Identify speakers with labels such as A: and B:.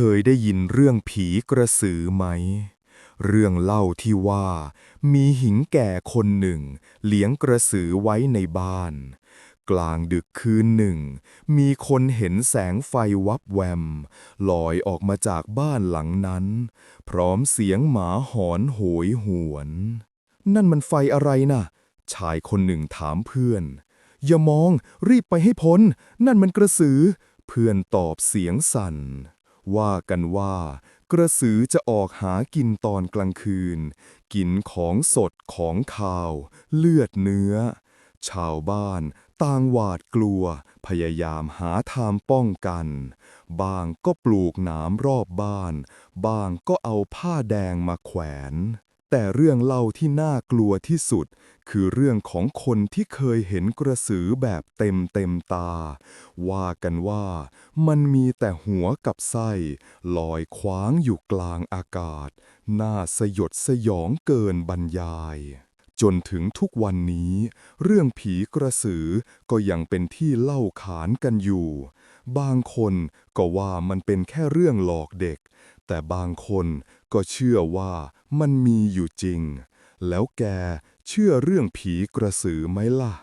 A: เคยได้ยินเรื่องผีกระสือไหม เรื่องเล่าที่ว่า มีหิงแก่คนหนึ่ง เลี้ยงกระสือไว้ในบ้าน กลางดึกคืนหนึ่ง มีคนเห็นแสงไฟวับแวม ลอยออกมาจากบ้านหลังนั้น พร้อมเสียงหมาหอนโหยหวน นั่นมันไฟอะไรน่ะ ชายคนหนึ่งถามเพื่อน อย่ามองรีบไปให้พ้น นั่นมันกระสือ เพื่อนตอบเสียงสั่น ว่ากันว่า กระสือจะออกหากินตอนกลางคืน กินของสดของขาว เลือดเนื้อ ชาวบ้านต่างหวาดกลัว พยายามหาทางป้องกัน บางก็ปลูกหนามรอบบ้าน บางก็เอาผ้าแดงมาแขวน แต่เรื่องเล่าที่น่ากลัวที่สุด คือเรื่องของคนที่เคยเห็นกระสือแบบเต็มเต็มตา ว่ากันว่ามันมีแต่หัวกับไส้ลอยคว้างอยู่กลางอากาศ น่าสยดสยองเกินบรรยาย จนถึงทุกวันนี้ เรื่องผีกระสือก็ยังเป็นที่เล่าขานกันอยู่ บางคนก็ว่ามันเป็นแค่เรื่องหลอกเด็ก แต่บางคนก็เชื่อว่ามันมีอยู่จริง แล้วแกเชื่อเรื่องผีกระสือไหมล่ะ